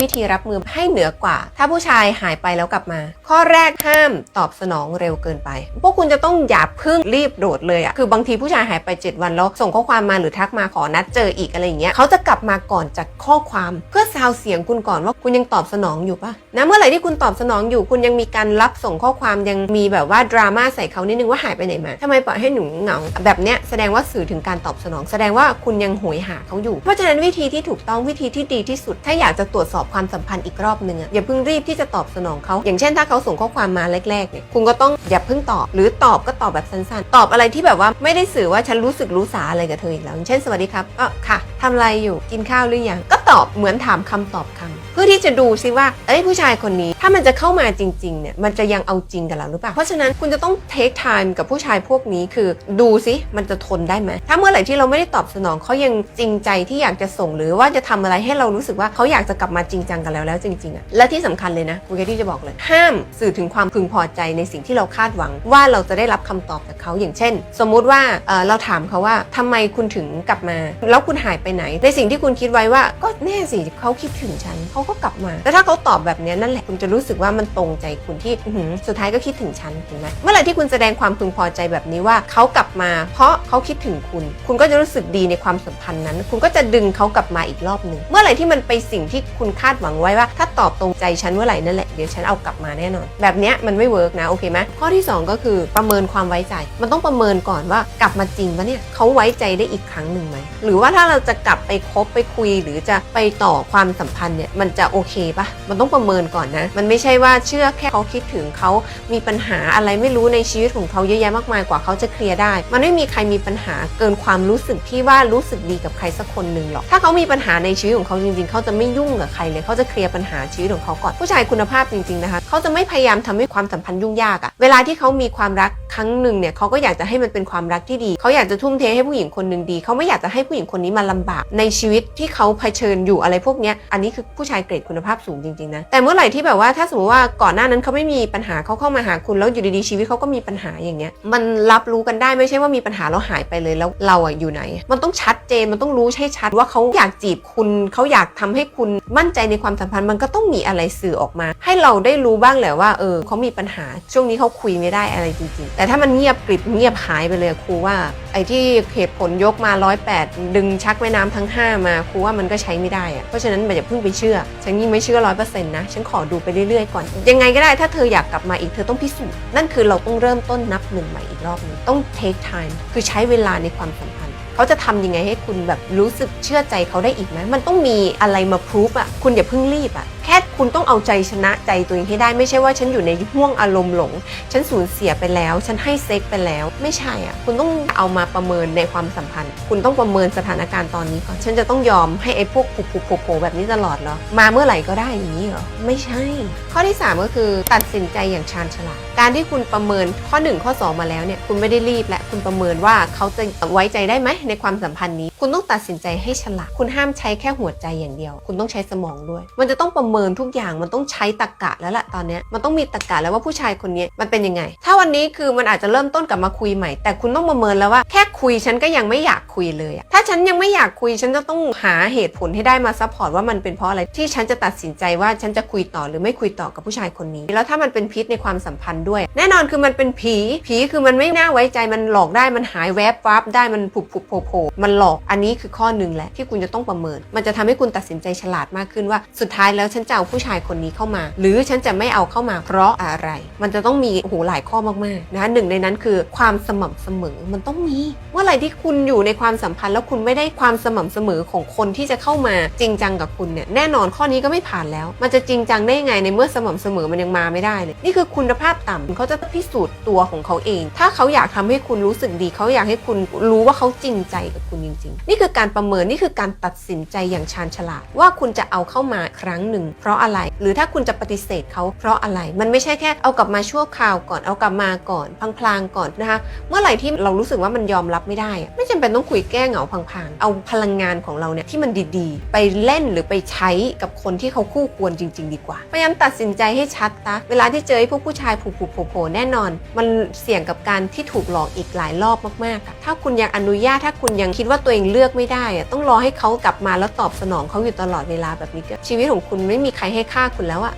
วิธีรับมือให้เหนือกว่า ถ้าผู้ชายหายไปแล้วกลับมา ข้อแรกห้ามตอบสนองเร็วเกินไป พวกคุณจะต้องอย่าเพึ่งรีบโดดเลยอะคือบางทีผู้ชายหายไป 7 วันแล้วส่งข้อความมาหรือทักมาขอนัดเจออีกอะไรอย่างเงี้ยเขาจะกลับมาก่อนจากข้อความเพื่อซาวเสียงคุณก่อนว่าคุณยังตอบสนองอยู่ปะนะเมื่อไหร่ที่คุณตอบสนองอยู่ คุณยังมีการรับส่งข้อความยังมีแบบว่าดราม่าใส่เขานิดนึงว่าหายไปไหนมาทำไมปล่อยให้หนูเหงาแบบเนี้ยแสดงว่าสื่อถึงการตอบสนอง แสดงว่าคุณยังโหยหาเขาอยู่ เพราะฉะนั้นวิธีที่ถูกต้องวิธีที่ดีที่สุดถ้าอยากจะตรวจสอบอบความสัมพันธ์อีกรอบหนึ่งอะอย่าเพิ่งรีบที่จะตอบสนองเขาอย่างเช่นถ้าเขาส่งข้อความมาแรกๆเนี่ยคุณก็ต้องอย่าเพิ่งตอบ หรือตอบก็ตอบแบบสั้นๆ ตอบอะไรที่แบบว่าไม่ได้สื่อว่าฉันรู้สึกรู้สาอะไรกับเธออีกแล้วเช่นสวัสดีครับก็ค่ะทำอะไรอยู่กินข้าวหรือยังก็ ตอบเหมือนถามคำตอบคำเพื่อที่จะดูซิว่าเอ้ยผู้ชายคนนี้ถ้ามันจะเข้ามาจริงๆเนี่ยมันจะยังเอาจริงกับเราหรือเปล่า เพราะฉะนั้นคุณจะต้องเทคไทม์กับผู้ชายพวกนี้คือดูซิมันจะทนได้ไหมถ้าเมื่อไหร่ที่เราไม่ได้ตอบสนองเขายังจริงใจที่อยากจะส่งหรือว่าจะทำอะไรให้เรารู้สึกว่าเขาอยากจะกลับมาจริงจังกับเราแล้วจริงๆอะและที่สำคัญเลยนะคุณแคที่จะบอกเลย ห้ามสื่อถึงความพึงพอใจในสิ่งที่เราคาดหวัง ว่าเราจะได้รับคำตอบจากเขาอย่างเช่น สมมุติว่าเเราถามเขาว่าทำไมคุณถึงกลับมา แล้วคุณหายไปไหน ในสิ่งที่คุณคิดไว้ว่าก็แน่สิเขาคิดถึงฉันเขาก็กลับมาแต่ถ้าเขาตอบแบบนี้นั่นแหละคุณจะรู้สึกว่ามันตรงใจคุณที่สุดท้ายก็คิดถึงฉันเห็นไหมเมื่อไหร่ที่คุณแสดงความพึงพอใจแบบนี้ว่าเขากลับมา เพราะเขาคิดถึงคุณ คุณก็จะรู้สึกดีในความสัมพันธ์นั้น คุณก็จะดึงเขากลับมาอีกรอบหนึ่งเมื่อไหร่ที่มันไปสิ่งที่คุณคาดหวังไว้ว่า ถ้าตอบตรงใจฉันเมื่อไหร่นั่นแหละเดี๋ยวฉันเอากลับมาแน่นอน แบบนี้มันไม่เวิร์กนะโอเคไหมข้อที่สองก็คือประเมินความไว้ใจ มันต้องประเมินก่อนว่ากลับมาจริงปะเนี่ยเขาไว้ใจได้อีกครั้งหนึ่งไหมหรือว่าถ้าเราจะกลับไปคบไปคุยหรือจะไปต่อความสัมพันธ์เนี่ยมันจะโอเคปะมันต้องประเมินก่อนนะ มันไม่ใช่ว่าเชื่อแค่เขาคิดถึงเขามีปัญหาอะไรไม่รู้ในชีวิตของเขาเยอะแยะมากมายกว่าเขาจะเคลียร์ได้ มันไม่มีใครมีปัญหาเกินความรู้สึกที่ว่ารู้สึกดีกับใครสักคนหนึ่งหรอก ถ้าเขามีปัญหาในชีวิตของเขาจริงๆ เขาจะไม่ยุ่งกับใครเลย เขาจะเคลียร์ปัญหาชีวิตของเขาก่อน ผู้ชายคุณภาพจริงๆนะคะ เขาจะไม่พยายามทำให้ความสัมพันธ์ยุ่งยากอะเวลาที่เขามีความรักครั้งหนึ่งเนี่ยเขาก็อยากจะให้มันเป็นความรักที่ดี เขาอยากจะทุ่มเทให้ผู้หญิงคนหนึ่งดี เขาไม่อยากจะให้ผู้หญิงคนนี้มาลำบากในชีวิตที่เขาเผชิญอยู่อะไรพวกเนี้ยอันนี้คือผู้ชายเกรดคุณภาพสูงจริงๆนะแต่เมื่อไหร่ที่แบบว่าถ้าสมมติว่าก่อนหน้านั้นเขาไม่มีปัญหาเขาเข้ามาหาคุณแล้วอยู่ดีๆชีวิตเขาก็มีปัญหาอย่างเงี้ยมันรับรู้กันได้ไม่ใช่ว่ามีปัญหาแล้วหายไปเลยแล้วเราอะอยู่ไหน มันต้องชัดเจนมันต้องรู้ให้ชัดว่าเขาอยากจีบคุณเขาอยากทำให้คุณมั่นใจในความสัมพันธ์มันก็ต้องมีอะไรสื่อออกมา ให้เราได้รู้บ้างแหละว่าเออเขามีปัญหาช่วงนี้เขาคุยไม่ได้อะไรจริงๆ แต่ถ้ามันเงียบกริบเงียบหายไปเลยครูว่าไอ้ที่เหตุผลยกมา 108 ดึงชักแม่น้ำทั้ง 5 มาครูว่ามันก็ใช้ไม่ได้อะเพราะฉะนั้นอย่าเพิ่งไปเชื่อ ฉันยิ่งไม่เชื่อร้อยเปอร์เซ็นต์นะ ฉันขอดูไปเรื่อยๆก่อน ยังไงก็ได้ถ้าเธออยากกลับมาอีกเธอต้องพิสูจน์ นั่นคือเราต้องเริ่มต้นนับหนึ่งใหม่อีกรอบหนึงต้อง take time คือใช้เวลาในความสัมพันธ์เขาจะทำยังไงให้คุณแบบรู้สึกเชื่อใจเขาได้อีกไหมมันต้องมีอะไรมาพรูฟอะคุณอย่าเพิ่งรีบอะแค่คุณต้องเอาใจชนะใจตัวเองให้ได้ไม่ใช่ว่าฉันอยู่ในห่วงอารมณ์หลง ฉันสูญเสียไปแล้ว ฉันให้เซ็กไปแล้ว ไม่ใช่อะ คุณต้องเอามาประเมินในความสัมพันธ์ คุณต้องประเมินสถานการณ์ตอนนี้ก่อนฉันจะต้องยอมให้ไอ้พวกผูกๆโผล่แบบนี้ตลอดเหรอมาเมื่อไหร่ก็ได้อย่างนี้เหรอไม่ใช่ ข้อที่ 3 ก็คือตัดสินใจอย่างชาญฉลาดการที่คุณประเมินข้อ 1 ข้อ 2 มาแล้วเนี่ยคุณไม่ได้รีบและคุณประเมินว่าเขาจะไว้ใจได้ไหมในความสัมพันธ์นี้ คุณต้องตัดสินใจให้ฉลาด คุณห้ามใช้แค่หัวใจอย่างเดียว คุณต้องใช้สมองด้วย มันจะต้องประเมินทุกอย่าง มันต้องใช้ตรกะแล้วล่ะตอนนี้ มันต้องมีตรกะแล้วว่าผู้ชายคนนี้มันเป็นยังไง ถ้าวันนี้คือมันอาจจะเริ่มต้นกลับมาคุยใหม่ แต่คุณต้องประเมินแล้วว่าแค่คุยฉันก็ยังไม่อยากคุยเลย ถ้าฉันยังไม่อยากคุยฉันจะต้องหาเหตุผลให้ได้มาซัพพอร์ตว่ามันเป็นเพราะอะไรที่ฉันจะตัดสินใจว่าฉันจะคุยต่อหรือไม่คุยต่อกับผู้ชายคนนี้ แล้วถ้ามันเป็นพิษในความสัมพันธ์ด้วย แน่นอนคือมันเป็นผี ผีคือมันไม่น่าไว้ใจมันหลอกได้มันหายแวบวับได้มันผุบผุบโผล่มันหลอกอันนี้คือข้อหนึ่งแหละที่คุณจะต้องประเมิน มันจะทำให้คุณตัดสินใจฉลาดมากขึ้นว่า สุดท้ายแล้วฉันจะเอาผู้ชายคนนี้เข้ามา หรือฉันจะไม่เอาเข้ามาเพราะอะไร มันจะต้องมีโอ้โหหลายข้อมากๆนะหนึ่งในนั้นคือความสม่ำเสมอมันต้องมีเมื่อไหร่ที่คุณอยู่ในความสัมพันธ์แล้วคุณไม่ได้ความสม่ำเสมอของคนที่จะเข้ามาจริงจังกับคุณเนี่ยแน่นอนข้อนี้ก็ไม่ผ่านแล้ว มันจะจริงจังได้ยังไงในเมื่อสม่ำเสมอมันยังมาไม่ได้เลยนี่คือคุณภาพต่ำเขาจะพิสูจน์ตัวของเขาเอง ถ้าเขาอยากทำให้คุณรู้สึกดี เขาอยากให้คุณรู้ว่าเขาจริงใจกับคุณจริง ๆนี่คือการประเมินนี่คือการตัดสินใจอย่างชาญฉลาด ว่าคุณจะเอาเข้ามาครั้งหนึ่ง เพราะอะไร หรือถ้าคุณจะปฏิเสธเขาเพราะอะไร มันไม่ใช่แค่เอากลับมาชั่วคราวก่อนเอากลับมาก่อนพลางๆก่อนนะคะ เมื่อไหร่ที่เรารู้สึกว่ามันยอมรับไม่ได้ ไม่จำเป็นต้องคุยแก้เหงาพังๆ เอาพลังงานของเราเนี่ยที่มันดีๆ ไปเล่นหรือไปใช้กับคนที่เขาคู่ควรจริง ๆ ดีกว่าพยายามตัดสินใจให้ชัดนะเวลาที่เจอพวกผู้ชายผูกๆโผล่แน่นอน มันเสี่ยงกับการที่ถูกหลอกอีกหลายรอบมากๆอะถ้าคุณยังอนุญาตถ้าคุณยังคิดว่าตัวเองเลือกไม่ได้อะต้องรอให้เขากลับมาแล้วตอบสนองเขาอยู่ตลอดเวลาแบบนี้ก็ชีวิตของคุณไม่มีใครให้ค่าคุณแล้วอะ